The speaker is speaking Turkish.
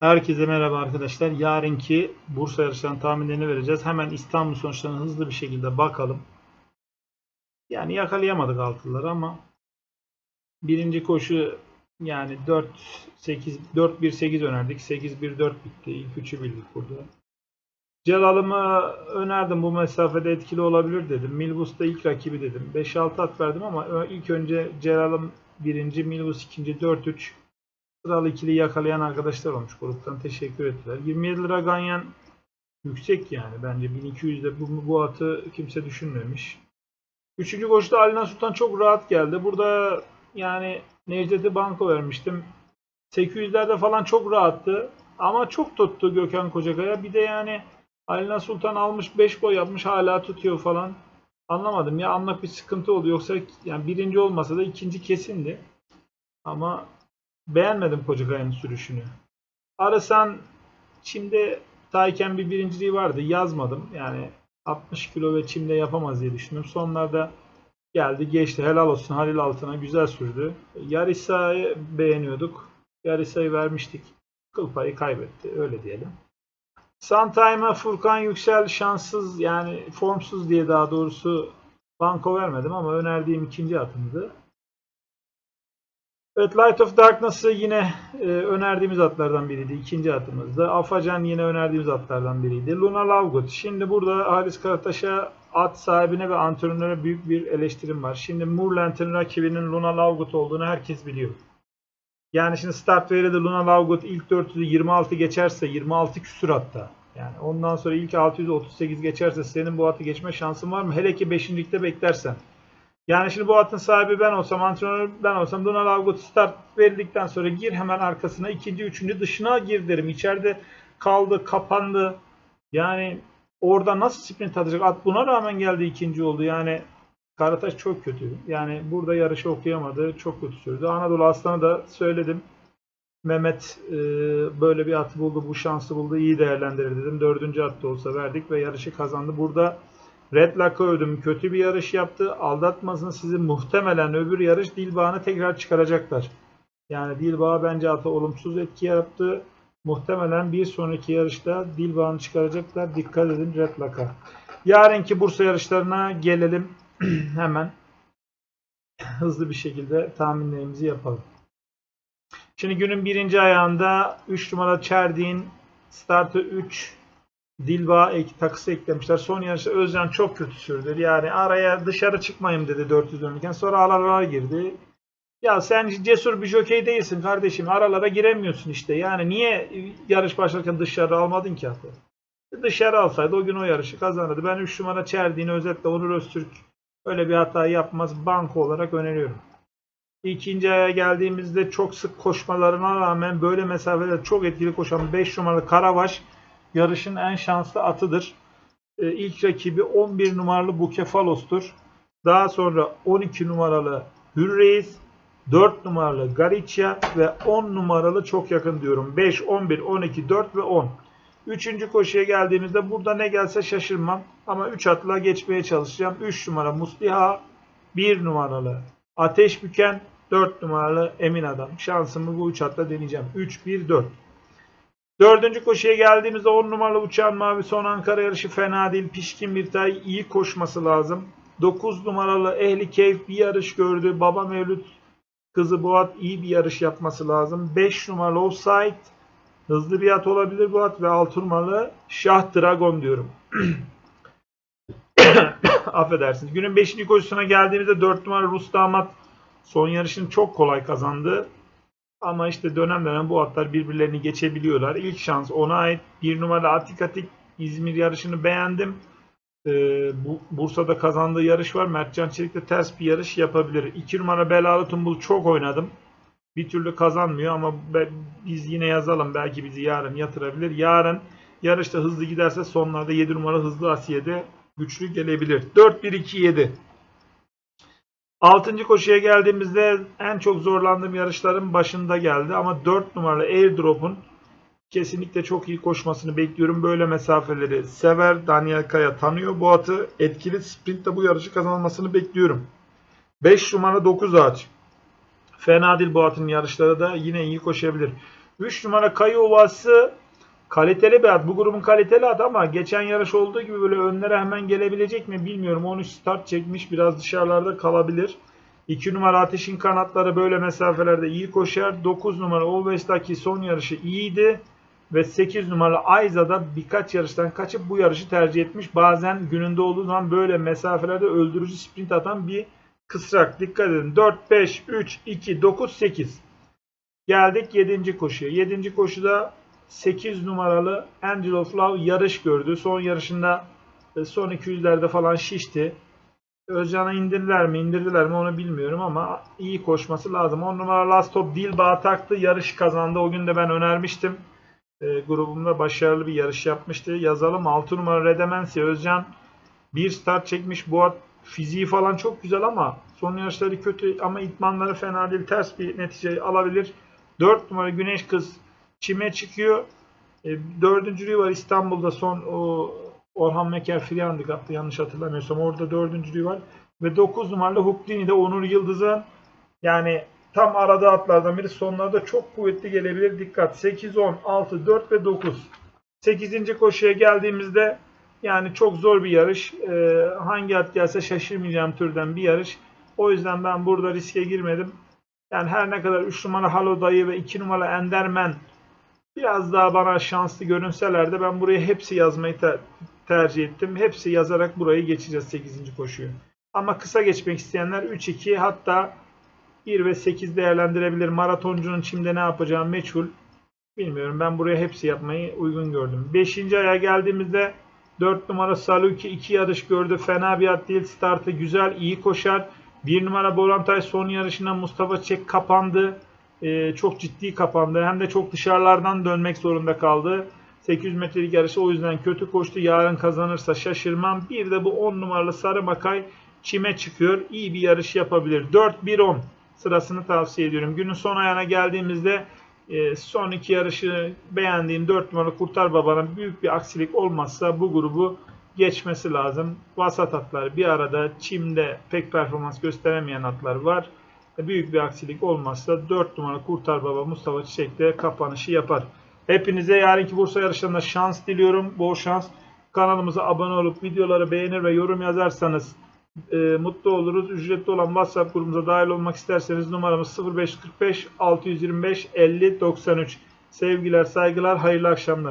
Herkese merhaba arkadaşlar. Yarınki Bursa yarışlarının tahminlerini vereceğiz. Hemen İstanbul sonuçlarına hızlı bir şekilde bakalım. Yani yakalayamadık altılıları ama birinci koşu yani 4 8 4 1 8 önerdik. 8 1 4 bitti. İlk üçü bildik burada. Celal'ımı önerdim. Bu mesafede etkili olabilir dedim. Milbus da ilk rakibi dedim. 5-6 at verdim ama ilk önce Celal'ım birinci, Milbus ikinci, 4-3 Sıralı ikili yakalayan arkadaşlar olmuş gruptan. Teşekkür ettiler. 27 lira ganyan yüksek yani. Bence 1200'de bu, bu atı kimse düşünmemiş. Üçüncü koşuda Alina Sultan çok rahat geldi. Burada yani Necdet'i banko vermiştim. 800'lerde falan çok rahattı. Ama çok tuttu Gökhan Kocakaya. Bir de yani Alina Sultan almış 5 gol yapmış hala tutuyor falan. Anlamadım ya anlık bir sıkıntı oldu. Yoksa yani birinci olmasa da ikinci kesindi. Ama beğenmedim Kocakaya'nın sürüşünü. Arasan Çim'de Tayken bir birinciliği vardı. Yazmadım. Yani 60 kilo ve Çim'de yapamaz diye düşündüm. Sonlarda geldi geçti. Helal olsun Halil Altın'a güzel sürdü. Yarısa'yı beğeniyorduk. Yarısa'yı vermiştik. Kıl payı kaybetti. Öyle diyelim. Suntime'a Furkan Yüksel şanssız yani formsuz diye daha doğrusu banko vermedim ama önerdiğim ikinci atımdı. Evet Light of Darkness'ı yine e, önerdiğimiz atlardan biriydi. İkinci atımızdı. Afacan yine önerdiğimiz atlardan biriydi. Luna Lovegood. Şimdi burada Haris Karataş'a at sahibine ve antrenöre büyük bir eleştirim var. Şimdi Moorland'ın rakibinin Luna Lovegood olduğunu herkes biliyor. Yani şimdi start verirde Luna Lovegood ilk 400'ü 26 geçerse 26 küsür hatta. Yani ondan sonra ilk 638 geçerse senin bu atı geçme şansın var mı? Hele ki 5. ligde beklersen. Yani şimdi bu atın sahibi ben olsam, antrenör ben olsam Donald Avgut start verildikten sonra gir hemen arkasına ikinci, üçüncü dışına gir derim. İçeride kaldı, kapandı. Yani orada nasıl sprint atacak? At buna rağmen geldi ikinci oldu. Yani Karataş çok kötü. Yani burada yarışı okuyamadı. Çok kötü sürdü. Anadolu Aslanı da söyledim. Mehmet e, böyle bir atı buldu, bu şansı buldu, iyi değerlendirir dedim. Dördüncü at da olsa verdik ve yarışı kazandı. Burada Red Lock'ı övdüm. Kötü bir yarış yaptı. Aldatmasın sizi muhtemelen öbür yarış Dilbağ'ını tekrar çıkaracaklar. Yani Dilbağ bence atı olumsuz etki yaptı. Muhtemelen bir sonraki yarışta Dilbağ'ını çıkaracaklar. Dikkat edin Red Lock'a. Yarınki Bursa yarışlarına gelelim. Hemen hızlı bir şekilde tahminlerimizi yapalım. Şimdi günün birinci ayağında 3 numara Çerdin startı 3 Dilba ek, takısı eklemişler. Son yarışta Özcan çok kötü sürdü. Yani araya dışarı çıkmayayım dedi 400 dönürken. Sonra aralara girdi. Ya sen cesur bir jokey değilsin kardeşim. Aralara giremiyorsun işte. Yani niye yarış başlarken dışarı almadın ki atı? Dışarı alsaydı o gün o yarışı kazanırdı. Ben 3 numara Çerdiğini özetle Onur Öztürk öyle bir hata yapmaz. Banko olarak öneriyorum. İkinci aya geldiğimizde çok sık koşmalarına rağmen böyle mesafeler çok etkili koşan 5 numaralı Karavaş yarışın en şanslı atıdır. Ee, ilk rakibi 11 numaralı Bukefalos'tur. Daha sonra 12 numaralı Hürreis, 4 numaralı Garicia ve 10 numaralı çok yakın diyorum. 5, 11, 12, 4 ve 10. Üçüncü koşuya geldiğimizde burada ne gelse şaşırmam. Ama 3 atla geçmeye çalışacağım. 3 numara Musliha, 1 numaralı Ateş Büken, 4 numaralı Emin Adam. Şansımı bu 3 atla deneyeceğim. 3, 1, 4. Dördüncü koşuya geldiğimizde 10 numaralı Uçan Mavi son Ankara yarışı fena değil. Pişkin bir tay iyi koşması lazım. 9 numaralı Ehli Keyf bir yarış gördü. Baba Mevlüt kızı Boğat iyi bir yarış yapması lazım. 5 numaralı Offside hızlı bir at olabilir bu at ve 6 numaralı Şah Dragon diyorum. Affedersiniz. Günün 5. koşusuna geldiğimizde 4 numaralı Rus Damat son yarışını çok kolay kazandı. Ama işte dönem dönem bu atlar birbirlerini geçebiliyorlar. İlk şans ona ait. Bir numaralı Atik Atik İzmir yarışını beğendim. Ee, bu, Bursa'da kazandığı yarış var. Mertcan Çelik'te ters bir yarış yapabilir. İki numara Belalı Tumbul çok oynadım. Bir türlü kazanmıyor ama be- biz yine yazalım. Belki bizi yarın yatırabilir. Yarın yarışta hızlı giderse sonlarda 7 numara hızlı Asiye'de güçlü gelebilir. 4-1-2-7. Altıncı koşuya geldiğimizde en çok zorlandığım yarışların başında geldi. Ama 4 numaralı Airdrop'un kesinlikle çok iyi koşmasını bekliyorum. Böyle mesafeleri sever. Daniel Kaya tanıyor bu atı. Etkili sprintte bu yarışı kazanmasını bekliyorum. 5 numara 9 ağaç. Fena değil bu atın yarışları da yine iyi koşabilir. 3 numara Kayı Ovası kaliteli bir at. Bu grubun kaliteli at ama geçen yarış olduğu gibi böyle önlere hemen gelebilecek mi bilmiyorum. 13 start çekmiş. Biraz dışarılarda kalabilir. 2 numara Ateş'in kanatları böyle mesafelerde iyi koşar. 9 numara Always'taki son yarışı iyiydi. Ve 8 numaralı Ayza'da birkaç yarıştan kaçıp bu yarışı tercih etmiş. Bazen gününde olduğu zaman böyle mesafelerde öldürücü sprint atan bir kısrak. Dikkat edin. 4, 5, 3, 2, 9, 8. Geldik 7. koşuya. 7. koşuda 8 numaralı Angel of Love yarış gördü. Son yarışında e, son 200'lerde falan şişti. Özcan'a indirdiler mi indirdiler mi onu bilmiyorum ama iyi koşması lazım. 10 numara Last Top Dilba taktı. Yarış kazandı. O gün de ben önermiştim. E, grubumda başarılı bir yarış yapmıştı. Yazalım 6 numara Redemensi Özcan bir start çekmiş. Bu at fiziği falan çok güzel ama son yarışları kötü ama itmanları fena değil. Ters bir netice alabilir. 4 numara Güneş Kız çime çıkıyor. E, dördüncülüğü var İstanbul'da son o Orhan Meker Free Handicap'tı yanlış hatırlamıyorsam. Orada dördüncülüğü var. Ve 9 numaralı Huklini'de Onur Yıldız'ın yani tam arada atlardan biri sonlarda çok kuvvetli gelebilir. Dikkat 8, 10, 6, 4 ve 9. 8. koşuya geldiğimizde yani çok zor bir yarış. Ee, hangi at gelse şaşırmayacağım türden bir yarış. O yüzden ben burada riske girmedim. Yani her ne kadar 3 numara Halo Dayı ve 2 numara Enderman biraz daha bana şanslı görünseler de ben buraya hepsi yazmayı ter- tercih ettim. Hepsi yazarak burayı geçeceğiz 8. koşuyu. Ama kısa geçmek isteyenler 3-2 hatta 1 ve 8 değerlendirebilir. Maratoncunun çimde ne yapacağı meçhul. Bilmiyorum. Ben buraya hepsi yapmayı uygun gördüm. 5. aya geldiğimizde 4 numara Saluki 2 yarış gördü. Fena bir at değil. Startı güzel, iyi koşar. 1 numara Borantay son yarışında Mustafa Çek kapandı. Ee, çok ciddi kapandı. Hem de çok dışarılardan dönmek zorunda kaldı. 800 metrelik yarışı o yüzden kötü koştu. Yarın kazanırsa şaşırmam. Bir de bu 10 numaralı Sarı Makay çime çıkıyor. İyi bir yarış yapabilir. 4-1-10 sırasını tavsiye ediyorum. Günün son ayağına geldiğimizde e, son iki yarışı beğendiğim 4 numaralı Kurtar Baba'nın büyük bir aksilik olmazsa bu grubu geçmesi lazım. Vasat atlar bir arada çimde pek performans gösteremeyen atlar var. Büyük bir aksilik olmazsa 4 numara Kurtar Baba Mustafa Çiçek de kapanışı yapar. Hepinize yarınki Bursa yarışlarında şans diliyorum. Bol şans. Kanalımıza abone olup videoları beğenir ve yorum yazarsanız e, mutlu oluruz. Ücretli olan WhatsApp grubumuza dahil olmak isterseniz numaramız 0545 625 50 93. Sevgiler, saygılar, hayırlı akşamlar.